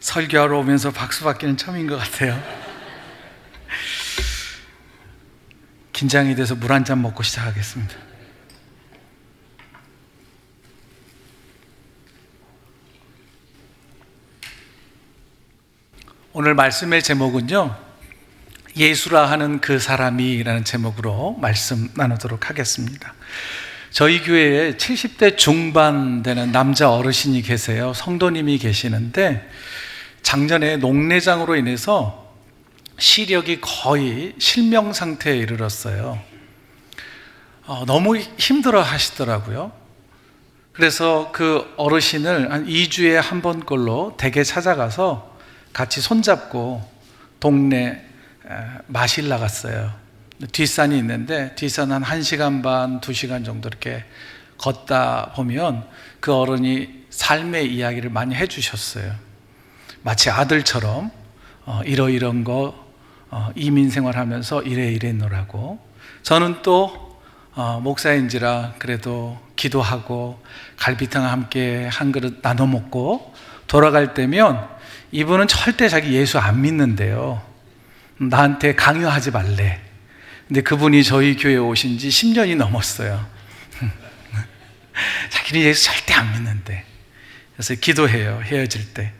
설교하러 오면서 박수 받기는 처음인 것 같아요. 긴장이 돼서 물 한 잔 먹고 시작하겠습니다. 오늘 말씀의 제목은요, 예수라 하는 그 사람이라는 제목으로 말씀 나누도록 하겠습니다. 저희 교회에 70대 중반 되는 남자 어르신이 계세요. 성도님이 계시는데 작년에 녹내장으로 인해서 시력이 거의 실명 상태에 이르렀어요. 어, 너무 힘들어 하시더라고요. 그래서 그 어르신을 한 2주에 한 번 꼴로 댁에 찾아가서 같이 손잡고 동네 마실 나갔어요. 뒷산이 있는데 뒷산 한 1시간 반, 2시간 정도 이렇게 걷다 보면 그 어른이 삶의 이야기를 많이 해 주셨어요. 마치 아들처럼 어, 이러이런 거 어, 이민 생활하면서 이래 이랬노라고 저는 또 어, 목사인지라 그래도 기도하고 갈비탕 함께 한 그릇 나눠 먹고 돌아갈 때면 이분은 절대 자기 예수 안 믿는데요. 나한테 강요하지 말래. 근데 그분이 저희 교회에 오신 지 10년이 넘었어요. 자기는 예수 절대 안 믿는데. 그래서 기도해요. 헤어질 때.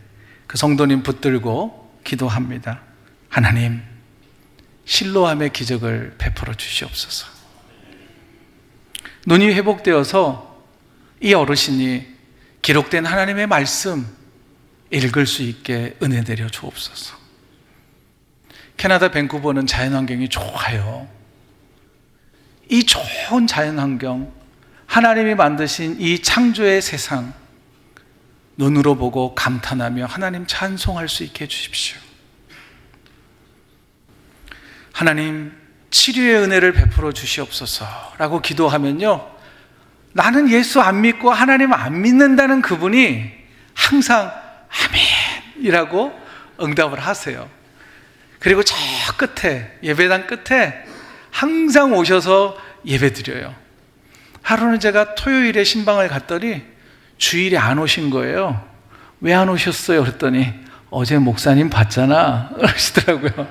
그 성도님 붙들고 기도합니다. 하나님, 실로함의 기적을 베풀어 주시옵소서. 눈이 회복되어서 이 어르신이 기록된 하나님의 말씀 읽을 수 있게 은혜 내려 주옵소서. 캐나다 밴쿠버는 자연환경이 좋아요. 이 좋은 자연환경, 하나님이 만드신 이 창조의 세상, 눈으로 보고 감탄하며 하나님 찬송할 수 있게 해주십시오. 하나님, 치료의 은혜를 베풀어 주시옵소서라고 기도하면요. 나는 예수 안 믿고 하나님 안 믿는다는 그분이 항상 아멘이라고 응답을 하세요. 그리고 저 끝에, 예배당 끝에 항상 오셔서 예배 드려요. 하루는 제가 토요일에 신방을 갔더니 주일에 안 오신 거예요. 왜 안 오셨어요? 그랬더니 어제 목사님 봤잖아. 그러시더라고요.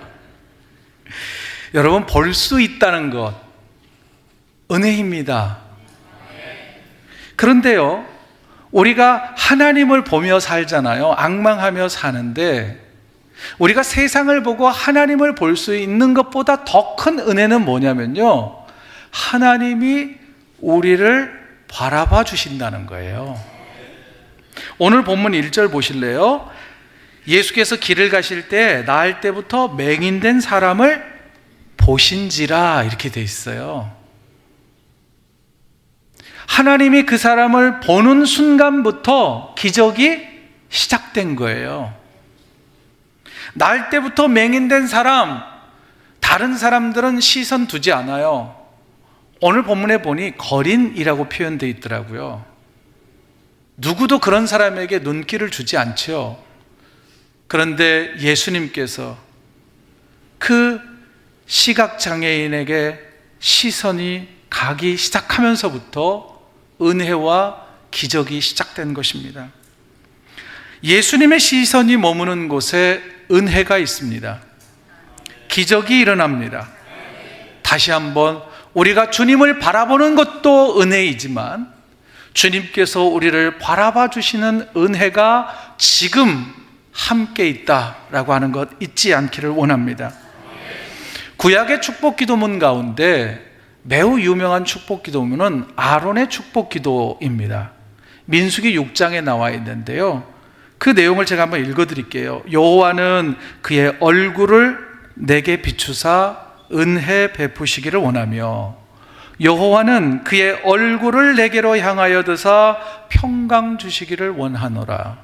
여러분, 볼 수 있다는 것, 은혜입니다. 그런데요, 우리가 하나님을 보며 살잖아요. 악망하며 사는데, 우리가 세상을 보고 하나님을 볼 수 있는 것보다 더 큰 은혜는 뭐냐면요. 하나님이 우리를 바라봐 주신다는 거예요. 오늘 본문 1절 보실래요? 예수께서 길을 가실 때 나을 때부터 맹인된 사람을 보신지라 이렇게 돼 있어요. 하나님이 그 사람을 보는 순간부터 기적이 시작된 거예요. 날 때부터 맹인된 사람, 다른 사람들은 시선 두지 않아요. 오늘 본문에 보니 거린이라고 표현되어 있더라고요. 누구도 그런 사람에게 눈길을 주지 않죠. 그런데 예수님께서 그 시각장애인에게 시선이 가기 시작하면서부터 은혜와 기적이 시작된 것입니다. 예수님의 시선이 머무는 곳에 은혜가 있습니다. 기적이 일어납니다. 다시 한번 우리가 주님을 바라보는 것도 은혜이지만 주님께서 우리를 바라봐 주시는 은혜가 지금 함께 있다라고 하는 것 잊지 않기를 원합니다. 구약의 축복 기도문 가운데 매우 유명한 축복 기도문은 아론의 축복 기도입니다. 민수기 6장에 나와 있는데요. 그 내용을 제가 한번 읽어 드릴게요. 여호와는 그의 얼굴을 내게 비추사 은혜 베푸시기를 원하며 여호와는 그의 얼굴을 내게로 향하여 드사 평강 주시기를 원하노라.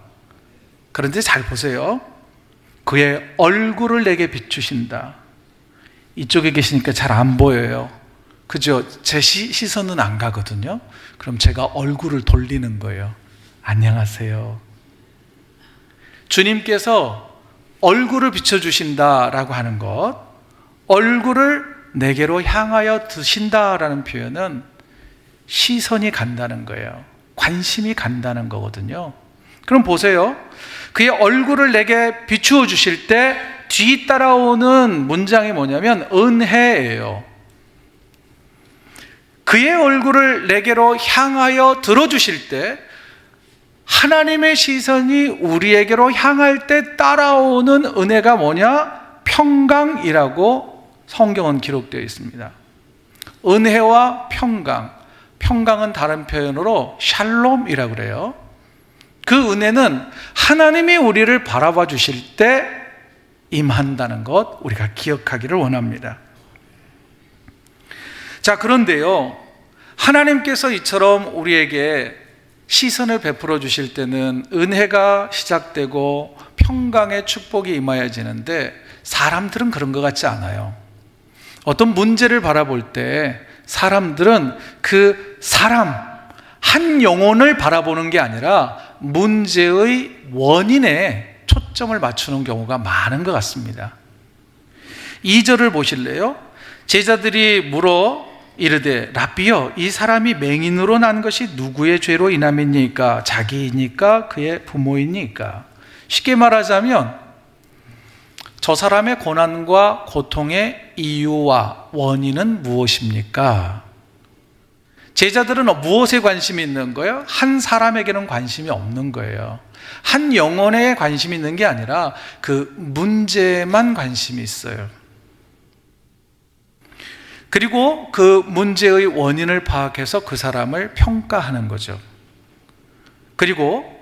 그런데 잘 보세요. 그의 얼굴을 내게 비추신다. 이쪽에 계시니까 잘 안 보여요. 그죠? 제 시, 시선은 안 가거든요. 그럼 제가 얼굴을 돌리는 거예요. 안녕하세요. 주님께서 얼굴을 비춰주신다라고 하는 것, 얼굴을 내게로 향하여 드신다라는 표현은 시선이 간다는 거예요. 관심이 간다는 거거든요. 그럼 보세요. 그의 얼굴을 내게 비추어 주실 때 뒤따라오는 문장이 뭐냐면 은혜예요. 그의 얼굴을 내게로 향하여 들어주실 때 하나님의 시선이 우리에게로 향할 때 따라오는 은혜가 뭐냐? 평강이라고 성경은 기록되어 있습니다. 은혜와 평강. 평강은 다른 표현으로 샬롬이라고 그래요. 그 은혜는 하나님이 우리를 바라봐 주실 때 임한다는 것 우리가 기억하기를 원합니다. 자, 그런데요. 하나님께서 이처럼 우리에게 시선을 베풀어 주실 때는 은혜가 시작되고 평강의 축복이 임하여지는데 사람들은 그런 것 같지 않아요. 어떤 문제를 바라볼 때 사람들은 그 사람, 한 영혼을 바라보는 게 아니라 문제의 원인에 초점을 맞추는 경우가 많은 것 같습니다. 2절을 보실래요? 제자들이 물어 이르되 라비여 이 사람이 맹인으로 난 것이 누구의 죄로 인함이니까 자기이니까 그의 부모이니까 쉽게 말하자면 저 사람의 고난과 고통의 이유와 원인은 무엇입니까? 제자들은 무엇에 관심이 있는 거예요? 한 사람에게는 관심이 없는 거예요. 한 영혼에 관심이 있는 게 아니라 그 문제만 관심이 있어요. 그리고 그 문제의 원인을 파악해서 그 사람을 평가하는 거죠. 그리고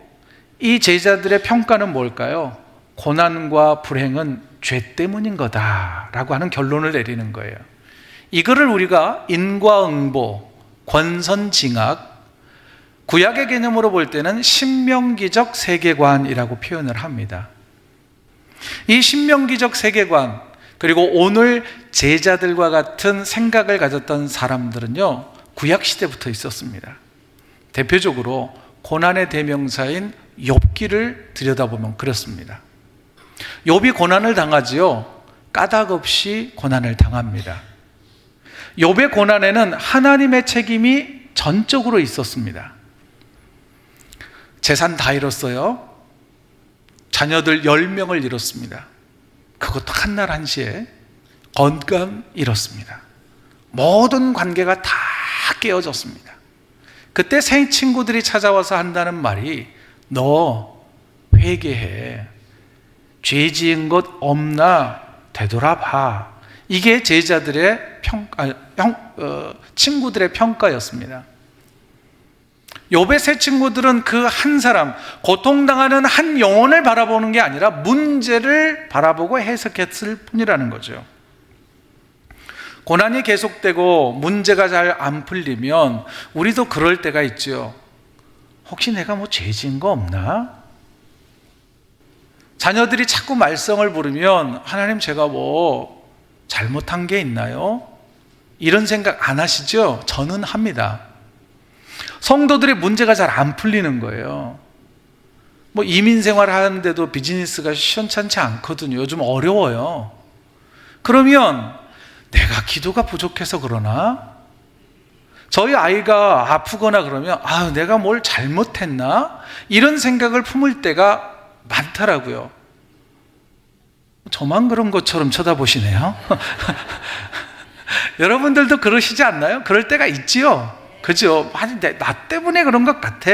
이 제자들의 평가는 뭘까요? 고난과 불행은 죄 때문인 거다라고 하는 결론을 내리는 거예요. 이거를 우리가 인과응보, 권선징악, 구약의 개념으로 볼 때는 신명기적 세계관이라고 표현을 합니다. 이 신명기적 세계관, 그리고 오늘 제자들과 같은 생각을 가졌던 사람들은요, 구약시대부터 있었습니다. 대표적으로 고난의 대명사인 욥기를 들여다보면 그렇습니다. 욥이 고난을 당하지요. 까닭 없이 고난을 당합니다. 욥의 고난에는 하나님의 책임이 전적으로 있었습니다. 재산 다 잃었어요. 자녀들 10명을 잃었습니다. 그것도 한날 한시에 건강 잃었습니다. 모든 관계가 다 깨어졌습니다. 그때 생 친구들이 찾아와서 한다는 말이 너 회개해. 죄 지은 것 없나 되돌아봐. 이게 제자들의 평, 아, 형, 어, 친구들의 평가였습니다. 욥의 세 친구들은 그 한 사람, 고통당하는 한 영혼을 바라보는 게 아니라 문제를 바라보고 해석했을 뿐이라는 거죠. 고난이 계속되고 문제가 잘 안 풀리면 우리도 그럴 때가 있죠. 혹시 내가 뭐 죄진 거 없나? 자녀들이 자꾸 말썽을 부르면 하나님 제가 뭐 잘못한 게 있나요? 이런 생각 안 하시죠? 저는 합니다. 성도들의 문제가 잘 안 풀리는 거예요. 뭐 이민 생활 하는데도 비즈니스가 시원찮지 않거든요. 요즘 어려워요. 그러면 내가 기도가 부족해서 그러나? 저희 아이가 아프거나 그러면 아, 내가 뭘 잘못했나? 이런 생각을 품을 때가 많더라고요. 저만 그런 것처럼 쳐다보시네요. 여러분들도 그러시지 않나요? 그럴 때가 있지요. 그죠? 아니, 나 때문에 그런 것 같아.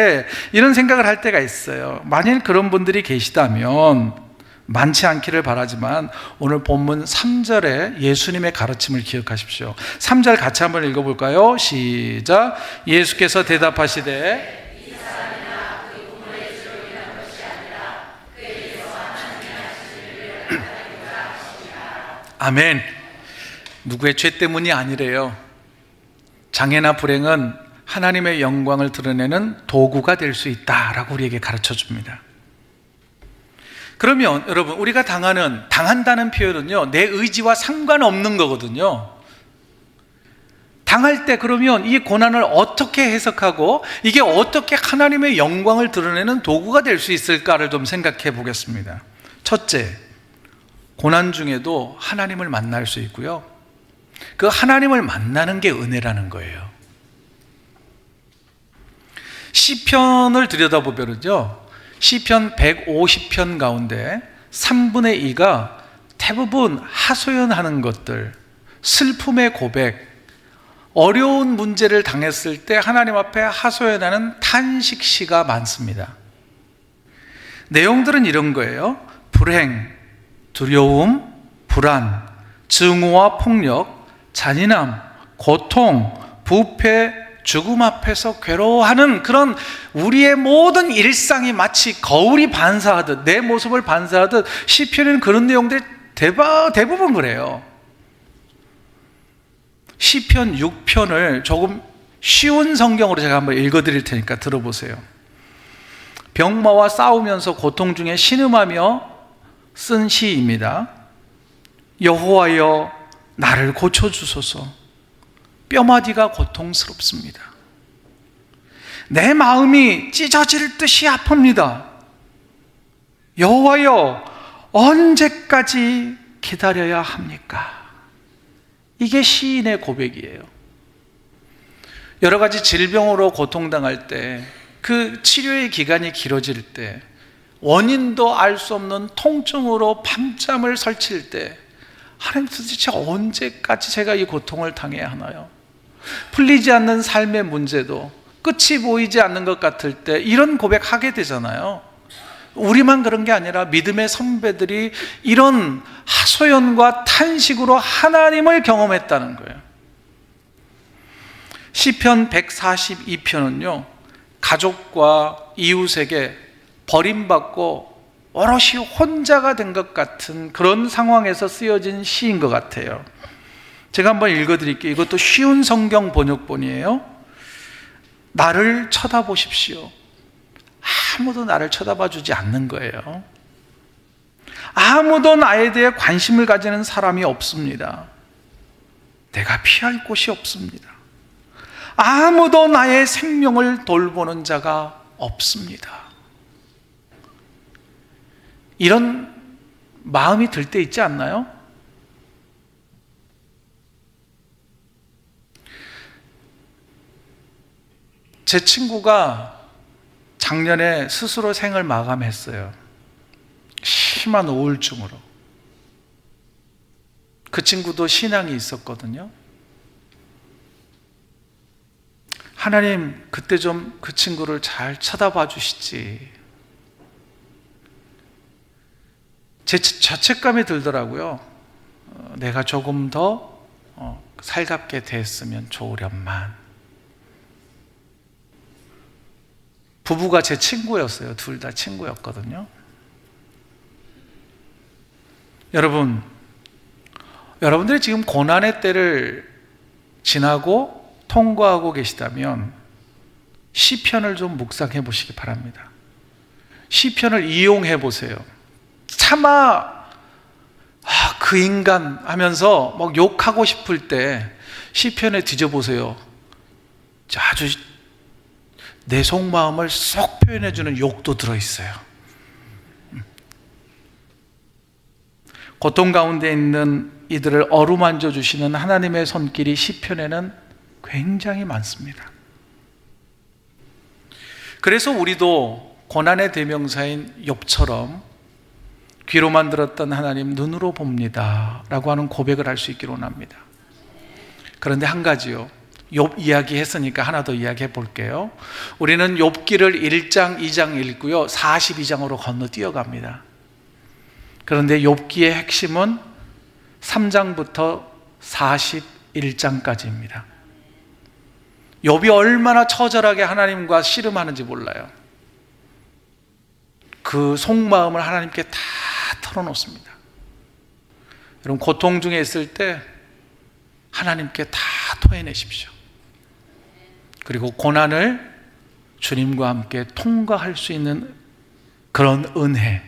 이런 생각을 할 때가 있어요. 만일 그런 분들이 계시다면, 많지 않기를 바라지만, 오늘 본문 3절에 예수님의 가르침을 기억하십시오. 3절 같이 한번 읽어볼까요? 시작. 예수께서 대답하시되, 아멘. 누구의 죄 때문이 아니래요. 장애나 불행은 하나님의 영광을 드러내는 도구가 될 수 있다라고 우리에게 가르쳐 줍니다. 그러면 여러분, 우리가 당하는, 당한다는 표현은요, 내 의지와 상관없는 거거든요. 당할 때 그러면 이 고난을 어떻게 해석하고 이게 어떻게 하나님의 영광을 드러내는 도구가 될 수 있을까를 좀 생각해 보겠습니다. 첫째, 고난 중에도 하나님을 만날 수 있고요. 그 하나님을 만나는 게 은혜라는 거예요. 시편을 들여다보면요. 시편 150편 가운데 3분의 2가 대부분 하소연하는 것들, 슬픔의 고백, 어려운 문제를 당했을 때 하나님 앞에 하소연하는 탄식 시가 많습니다. 내용들은 이런 거예요. 불행, 두려움, 불안, 증오와 폭력, 잔인함, 고통, 부패, 죽음 앞에서 괴로워하는 그런 우리의 모든 일상이 마치 거울이 반사하듯 내 모습을 반사하듯 시편에는 그런 내용들이 대바, 대부분 그래요. 시편 6편을 조금 쉬운 성경으로 제가 한번 읽어 드릴 테니까 들어보세요. 병마와 싸우면서 고통 중에 신음하며 쓴 시입니다. 여호와여 나를 고쳐 주소서. 뼈마디가 고통스럽습니다. 내 마음이 찢어질 듯이 아픕니다. 여호와여 언제까지 기다려야 합니까? 이게 시인의 고백이에요. 여러 가지 질병으로 고통당할 때, 그 치료의 기간이 길어질 때, 원인도 알 수 없는 통증으로 밤잠을 설칠 때, 하나님 도대체 언제까지 제가 이 고통을 당해야 하나요? 풀리지 않는 삶의 문제도 끝이 보이지 않는 것 같을 때 이런 고백하게 되잖아요. 우리만 그런 게 아니라 믿음의 선배들이 이런 하소연과 탄식으로 하나님을 경험했다는 거예요. 시편 142편은요. 가족과 이웃에게 버림받고 오롯이 혼자가 된 것 같은 그런 상황에서 쓰여진 시인 것 같아요. 제가 한번 읽어드릴게요. 이것도 쉬운 성경 번역본이에요. 나를 쳐다보십시오. 아무도 나를 쳐다봐 주지 않는 거예요. 아무도 나에 대해 관심을 가지는 사람이 없습니다. 내가 피할 곳이 없습니다. 아무도 나의 생명을 돌보는 자가 없습니다. 이런 마음이 들 때 있지 않나요? 제 친구가 작년에 스스로 생을 마감했어요. 심한 우울증으로. 그 친구도 신앙이 있었거든요. 하나님, 그때 좀 그 친구를 잘 쳐다봐 주시지. 제 자책감이 들더라고요. 어, 내가 조금 더 어, 살갑게 됐으면 좋으련만. 부부가 제 친구였어요. 둘 다 친구였거든요. 여러분, 여러분들이 지금 고난의 때를 지나고 통과하고 계시다면 시편을 좀 묵상해 보시기 바랍니다. 시편을 이용해 보세요. 차마 아, 그 인간 하면서 막 욕하고 싶을 때 시편에 뒤져보세요. 아주 내 속마음을 쏙 표현해주는 욕도 들어있어요. 고통 가운데 있는 이들을 어루만져 주시는 하나님의 손길이 시편에는 굉장히 많습니다. 그래서 우리도 고난의 대명사인 욥처럼 귀로만 들었던 하나님 눈으로 봅니다. 라고 하는 고백을 할 수 있기를 원합니다. 그런데 한 가지요. 욥 이야기 했으니까 하나 더 이야기해 볼게요. 우리는 욥기를 1장, 2장 읽고요. 42장으로 건너 뛰어갑니다. 그런데 욥기의 핵심은 3장부터 41장까지입니다. 욥이 얼마나 처절하게 하나님과 씨름하는지 몰라요. 그 속마음을 하나님께 다 털어놓습니다. 여러분 고통 중에 있을 때 하나님께 다 토해내십시오. 그리고 고난을 주님과 함께 통과할 수 있는 그런 은혜,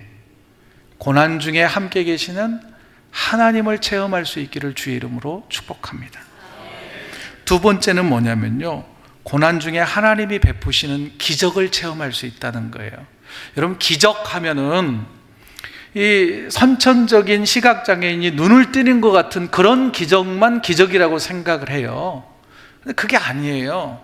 고난 중에 함께 계시는 하나님을 체험할 수 있기를 주의 이름으로 축복합니다. 두 번째는 뭐냐면요. 고난 중에 하나님이 베푸시는 기적을 체험할 수 있다는 거예요. 여러분, 기적 하면은 이 선천적인 시각장애인이 눈을 뜨는 것 같은 그런 기적만 기적이라고 생각을 해요. 근데 그게 아니에요.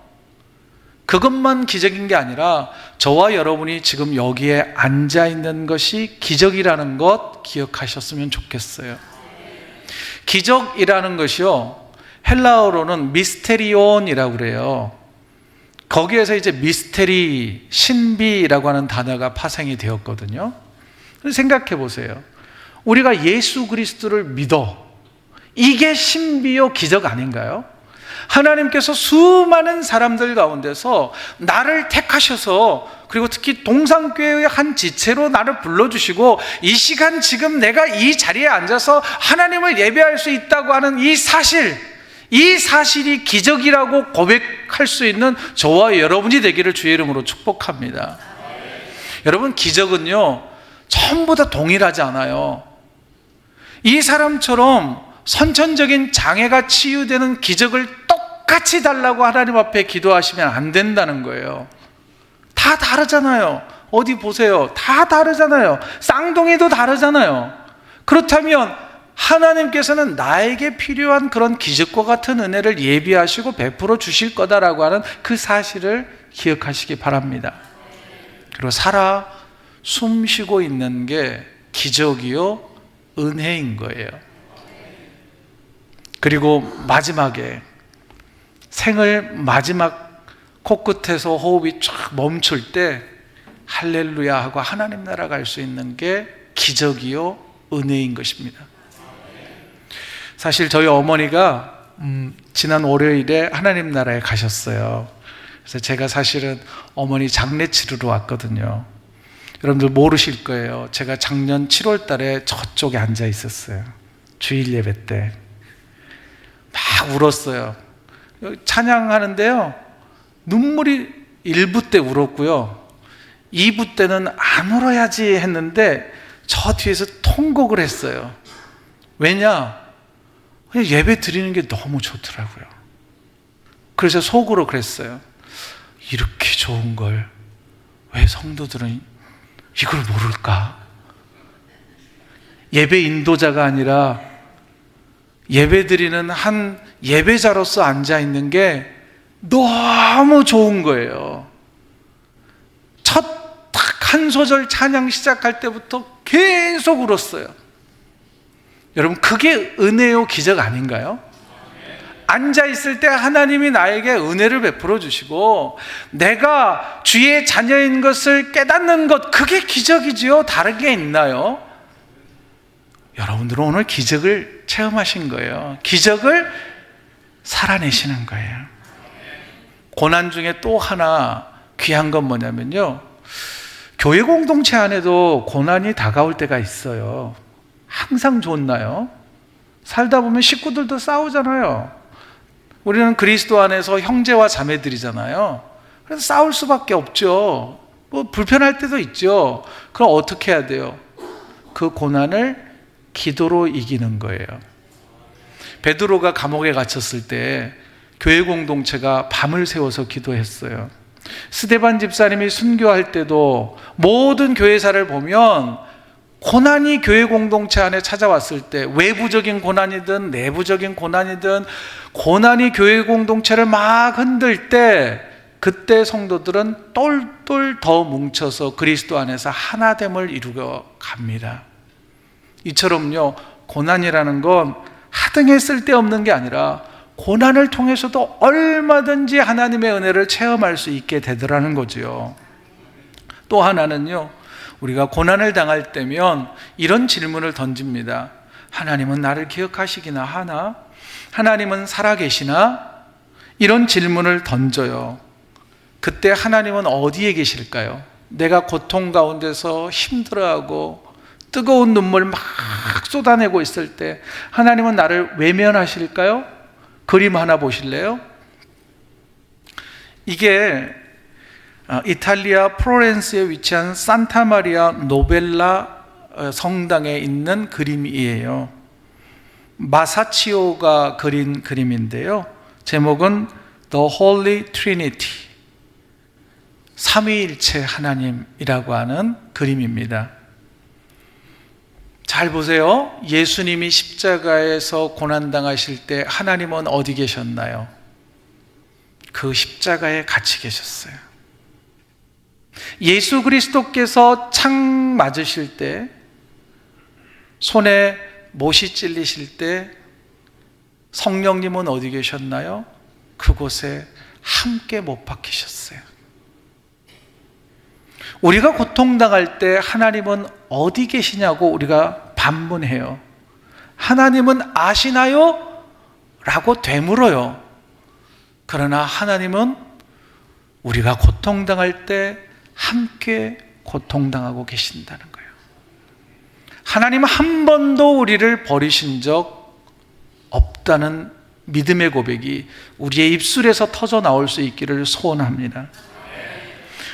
그것만 기적인 게 아니라 저와 여러분이 지금 여기에 앉아 있는 것이 기적이라는 것 기억하셨으면 좋겠어요. 기적이라는 것이요. 헬라어로는 미스테리온이라고 그래요. 거기에서 이제 미스테리, 신비라고 하는 단어가 파생이 되었거든요. 생각해 보세요. 우리가 예수 그리스도를 믿어. 이게 신비요 기적 아닌가요? 하나님께서 수많은 사람들 가운데서 나를 택하셔서 그리고 특히 동산교회의 한 지체로 나를 불러주시고 이 시간 지금 내가 이 자리에 앉아서 하나님을 예배할 수 있다고 하는 이 사실 이 사실이 기적이라고 고백할 수 있는 저와 여러분이 되기를 주의 이름으로 축복합니다. 여러분 기적은요 전부 다 동일하지 않아요. 이 사람처럼 선천적인 장애가 치유되는 기적을 똑같이 달라고 하나님 앞에 기도하시면 안 된다는 거예요. 다 다르잖아요. 어디 보세요. 다 다르잖아요. 쌍둥이도 다르잖아요. 그렇다면 하나님께서는 나에게 필요한 그런 기적과 같은 은혜를 예비하시고 베풀어 주실 거다라고 하는 그 사실을 기억하시기 바랍니다. 그리고 살아 숨 쉬고 있는 게 기적이요 은혜인 거예요. 그리고 마지막에 생을 마지막 코끝에서 호흡이 쫙 멈출 때 할렐루야 하고 하나님 나라 갈 수 있는 게 기적이요 은혜인 것입니다. 사실 저희 어머니가 음, 지난 월요일에 하나님 나라에 가셨어요. 그래서 제가 사실은 어머니 장례 치르러 왔거든요. 여러분들 모르실 거예요. 제가 작년 7월 달에 저쪽에 앉아 있었어요. 주일 예배 때. 막 울었어요. 찬양하는데요. 눈물이 1부 때 울었고요. 2부 때는 안 울어야지 했는데 저 뒤에서 통곡을 했어요. 왜냐? 예배 드리는 게 너무 좋더라고요. 그래서 속으로 그랬어요. 이렇게 좋은 걸 왜 성도들은 이걸 모를까? 예배 인도자가 아니라 예배 드리는 한 예배자로서 앉아 있는 게 너무 좋은 거예요. 첫딱한 소절 찬양 시작할 때부터 계속 울었어요. 여러분, 그게 은혜요 기적 아닌가요? 앉아 있을 때 하나님이 나에게 은혜를 베풀어 주시고 내가 주의 자녀인 것을 깨닫는 것 그게 기적이지요. 다른 게 있나요? 여러분들은 오늘 기적을 체험하신 거예요. 기적을 살아내시는 거예요. 고난 중에 또 하나 귀한 건 뭐냐면요. 교회 공동체 안에도 고난이 다가올 때가 있어요. 항상 좋나요? 살다 보면 식구들도 싸우잖아요. 우리는 그리스도 안에서 형제와 자매들이잖아요. 그래서 싸울 수밖에 없죠. 뭐 불편할 때도 있죠. 그럼 어떻게 해야 돼요? 그 고난을 기도로 이기는 거예요. 베드로가 감옥에 갇혔을 때 교회 공동체가 밤을 새워서 기도했어요. 스데반 집사님이 순교할 때도 모든 교회사를 보면 고난이 교회 공동체 안에 찾아왔을 때 외부적인 고난이든 내부적인 고난이든 고난이 교회 공동체를 막 흔들 때 그때 성도들은 똘똘 더 뭉쳐서 그리스도 안에서 하나됨을 이루어 갑니다. 이처럼요, 고난이라는 건 하등에 쓸데없는 게 아니라 고난을 통해서도 얼마든지 하나님의 은혜를 체험할 수 있게 되더라는 거지요. 또 하나는요, 우리가 고난을 당할 때면 이런 질문을 던집니다. 하나님은 나를 기억하시기나 하나? 하나님은 살아계시나? 이런 질문을 던져요. 그때 하나님은 어디에 계실까요? 내가 고통 가운데서 힘들어하고 뜨거운 눈물 막 쏟아내고 있을 때 하나님은 나를 외면하실까요? 그림 하나 보실래요? 이게 어, 이탈리아 프로렌스에 위치한 산타 마리아 노벨라 어, 성당에 있는 그림이에요. 마사치오가 그린 그림인데요. 제목은 The Holy Trinity. 삼위일체 하나님이라고 하는 그림입니다. 잘 보세요. 예수님이 십자가에서 고난당하실 때 하나님은 어디 계셨나요? 그 십자가에 같이 계셨어요. 예수 그리스도께서 창 맞으실 때, 손에 못이 찔리실 때, 성령님은 어디 계셨나요? 그곳에 함께 못 박히셨어요. 우리가 고통당할 때 하나님은 어디 계시냐고 우리가 반문해요. 하나님은 아시나요? 라고 되물어요. 그러나 하나님은 우리가 고통당할 때 함께 고통당하고 계신다는 거예요. 하나님은 한 번도 우리를 버리신 적 없다는 믿음의 고백이 우리의 입술에서 터져 나올 수 있기를 소원합니다.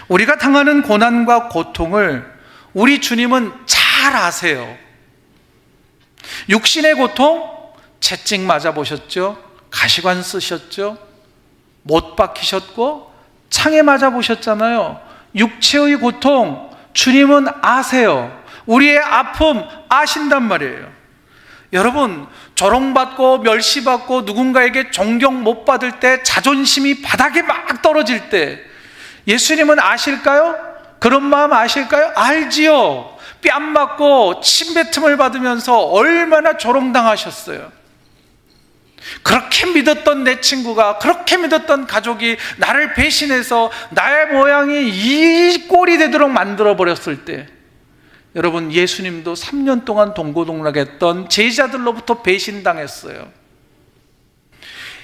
우리가 당하는 고난과 고통을 우리 주님은 잘 아세요. 육신의 고통, 채찍 맞아 보셨죠? 가시관 쓰셨죠? 못 박히셨고, 창에 맞아 보셨잖아요. 육체의 고통, 주님은 아세요. 우리의 아픔 아신단 말이에요. 여러분, 조롱받고 멸시받고 누군가에게 존경 못 받을 때 자존심이 바닥에 막 떨어질 때 예수님은 아실까요? 그런 마음 아실까요? 알지요. 뺨 맞고 침뱉음을 받으면서 얼마나 조롱당하셨어요. 그렇게 믿었던 내 친구가, 그렇게 믿었던 가족이 나를 배신해서 나의 모양이 이 꼴이 되도록 만들어 버렸을 때, 여러분, 예수님도 3년 동안 동고동락했던 제자들로부터 배신당했어요.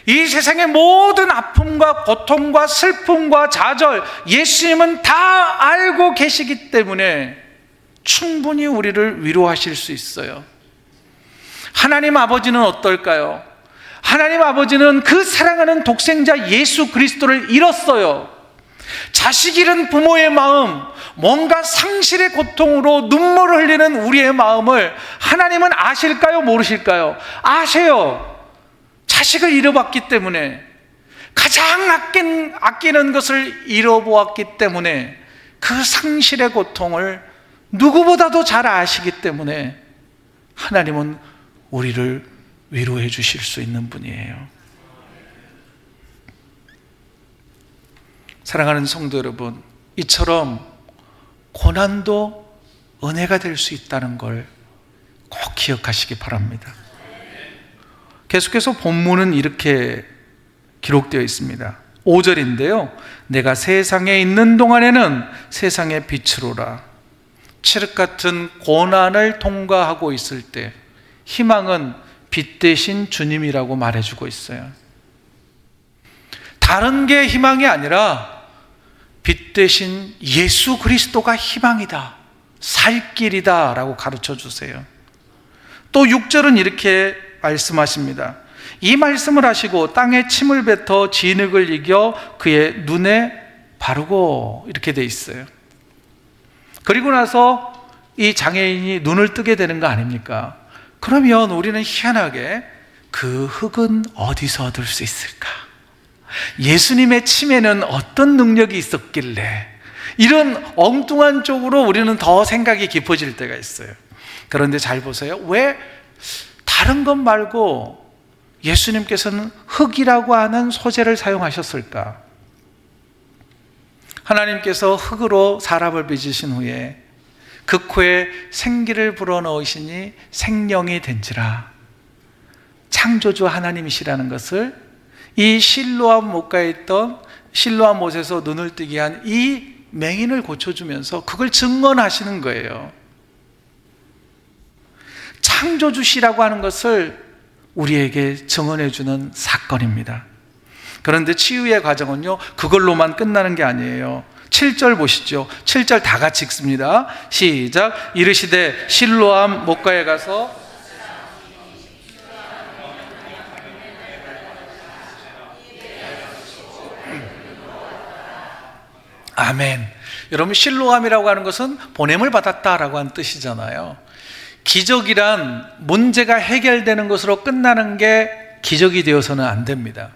이 세상의 모든 아픔과 고통과 슬픔과 좌절, 예수님은 다 알고 계시기 때문에 충분히 우리를 위로하실 수 있어요. 하나님 아버지는 어떨까요? 하나님 아버지는 그 사랑하는 독생자 예수 그리스도를 잃었어요. 자식 잃은 부모의 마음, 뭔가 상실의 고통으로 눈물을 흘리는 우리의 마음을 하나님은 아실까요? 모르실까요? 아세요. 자식을 잃어봤기 때문에 가장 아낀, 아끼는 것을 잃어보았기 때문에 그 상실의 고통을 누구보다도 잘 아시기 때문에 하나님은 우리를 위로해 주실 수 있는 분이에요. 사랑하는 성도 여러분, 이처럼 고난도 은혜가 될 수 있다는 걸 꼭 기억하시기 바랍니다. 계속해서 본문은 이렇게 기록되어 있습니다. 5절인데요. 내가 세상에 있는 동안에는 세상의 빛으로라. 칠흑 같은 고난을 통과하고 있을 때 희망은 빛 대신 주님이라고 말해주고 있어요. 다른 게 희망이 아니라 빛 대신 예수 그리스도가 희망이다. 살 길이다. 라고 가르쳐 주세요. 또 6절은 이렇게 말씀하십니다. 이 말씀을 하시고 땅에 침을 뱉어 진흙을 이겨 그의 눈에 바르고 이렇게 돼 있어요. 그리고 나서 이 장애인이 눈을 뜨게 되는 거 아닙니까? 그러면 우리는 희한하게 그 흙은 어디서 얻을 수 있을까? 예수님의 침에는 어떤 능력이 있었길래 이런 엉뚱한 쪽으로 우리는 더 생각이 깊어질 때가 있어요. 그런데 잘 보세요. 왜 다른 것 말고 예수님께서는 흙이라고 하는 소재를 사용하셨을까? 하나님께서 흙으로 사람을 빚으신 후에 그 코에 생기를 불어넣으시니 생명이 된지라. 창조주 하나님이시라는 것을 이 실로암 못가에 있던 실로암 못에서 눈을 뜨게 한 이 맹인을 고쳐주면서 그걸 증언하시는 거예요. 창조주시라고 하는 것을 우리에게 증언해주는 사건입니다. 그런데 치유의 과정은요, 그걸로만 끝나는 게 아니에요. 7절 보시죠. 7절 다 같이 읽습니다. 시작. 이르시되 실로암 목가에 가서 아멘. 여러분 실로암이라고 하는 것은 보냄을 받았다라고 하는 뜻이잖아요. 기적이란 문제가 해결되는 것으로 끝나는 게 기적이 되어서는 안 됩니다.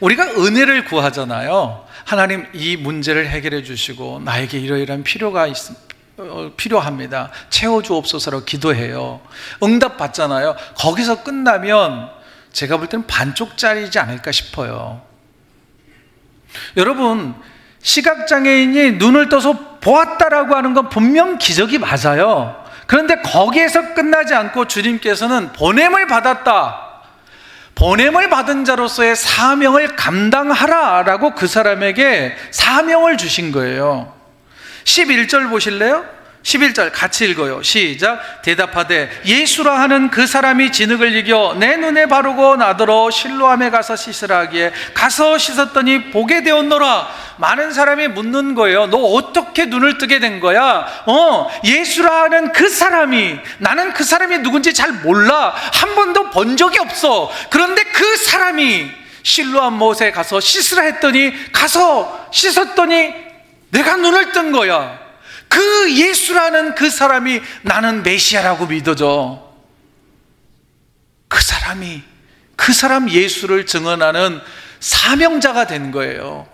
우리가 은혜를 구하잖아요. 하나님 이 문제를 해결해 주시고 나에게 이러이러한 필요가 있, 어, 필요합니다. 채워주옵소서로 기도해요. 응답 받잖아요. 거기서 끝나면 제가 볼 때는 반쪽짜리지 않을까 싶어요. 여러분, 시각장애인이 눈을 떠서 보았다라고 하는 건 분명 기적이 맞아요. 그런데 거기에서 끝나지 않고 주님께서는 보냄을 받았다. 보냄을 받은 자로서의 사명을 감당하라라고 그 사람에게 사명을 주신 거예요. 11절 보실래요? 11절 같이 읽어요. 시작. 대답하되 예수라 하는 그 사람이 진흙을 이겨 내 눈에 바르고 나더러 실로암에 가서 씻으라 하기에 가서 씻었더니 보게 되었노라. 많은 사람이 묻는 거예요. 너 어떻게 눈을 뜨게 된 거야? 어, 예수라 하는 그 사람이 나는 그 사람이 누군지 잘 몰라. 한 번도 본 적이 없어. 그런데 그 사람이 실로암 못에 가서 씻으라 했더니 가서 씻었더니 내가 눈을 뜬 거야. 그 예수라는 그 사람이 나는 메시아라고 믿어져. 그 사람이 그 사람 예수를 증언하는 사명자가 된 거예요.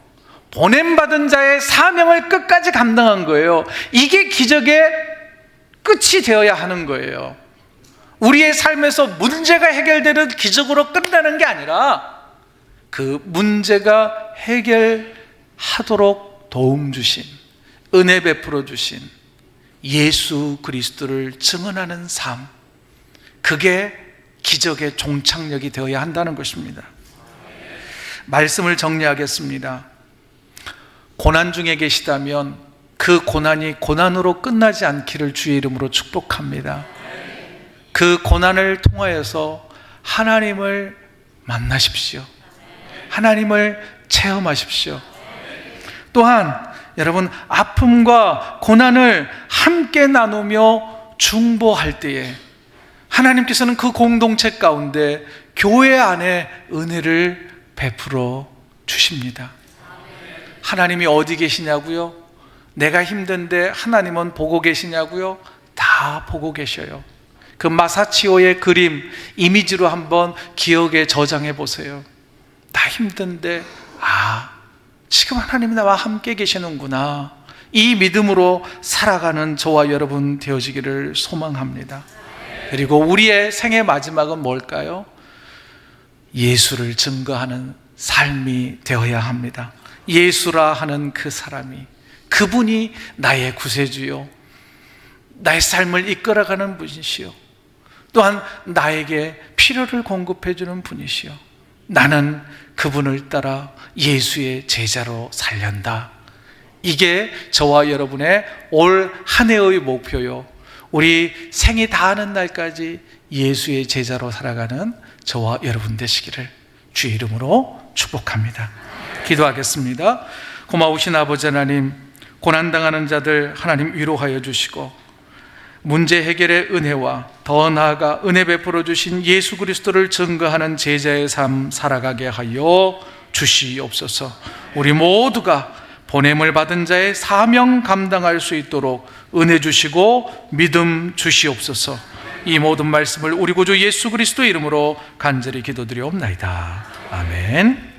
보냄받은 자의 사명을 끝까지 감당한 거예요. 이게 기적의 끝이 되어야 하는 거예요. 우리의 삶에서 문제가 해결되는 기적으로 끝나는 게 아니라 그 문제가 해결하도록 도움 주신 은혜 베풀어 주신 예수 그리스도를 증언하는 삶 그게 기적의 종착역이 되어야 한다는 것입니다. 말씀을 정리하겠습니다. 고난 중에 계시다면 그 고난이 고난으로 끝나지 않기를 주의 이름으로 축복합니다. 그 고난을 통하여서 하나님을 만나십시오. 하나님을 체험하십시오. 또한 여러분 아픔과 고난을 함께 나누며 중보할 때에 하나님께서는 그 공동체 가운데 교회 안에 은혜를 베풀어 주십니다. 하나님이 어디 계시냐고요? 내가 힘든데 하나님은 보고 계시냐고요? 다 보고 계셔요. 그 마사치오의 그림 이미지로 한번 기억에 저장해 보세요. 다 힘든데 아 지금 하나님이 나와 함께 계시는구나. 이 믿음으로 살아가는 저와 여러분 되어지기를 소망합니다. 그리고 우리의 생의 마지막은 뭘까요? 예수를 증거하는 삶이 되어야 합니다. 예수라 하는 그 사람이 그분이 나의 구세주요. 나의 삶을 이끌어가는 분이시요. 또한 나에게 필요를 공급해 주는 분이시요. 나는 그분을 따라 예수의 제자로 살련다. 이게 저와 여러분의 올 한 해의 목표요. 우리 생이 다하는 날까지 예수의 제자로 살아가는 저와 여러분 되시기를 주 이름으로 축복합니다. 기도하겠습니다. 고마우신 아버지 하나님, 고난당하는 자들 하나님 위로하여 주시고, 문제 해결의 은혜와 더 나아가 은혜 베풀어 주신 예수 그리스도를 증거하는 제자의 삶 살아가게 하여 주시옵소서. 우리 모두가 보냄을 받은 자의 사명 감당할 수 있도록 은혜 주시고 믿음 주시옵소서. 이 모든 말씀을 우리 구주 예수 그리스도 이름으로 간절히 기도드리옵나이다. 아멘.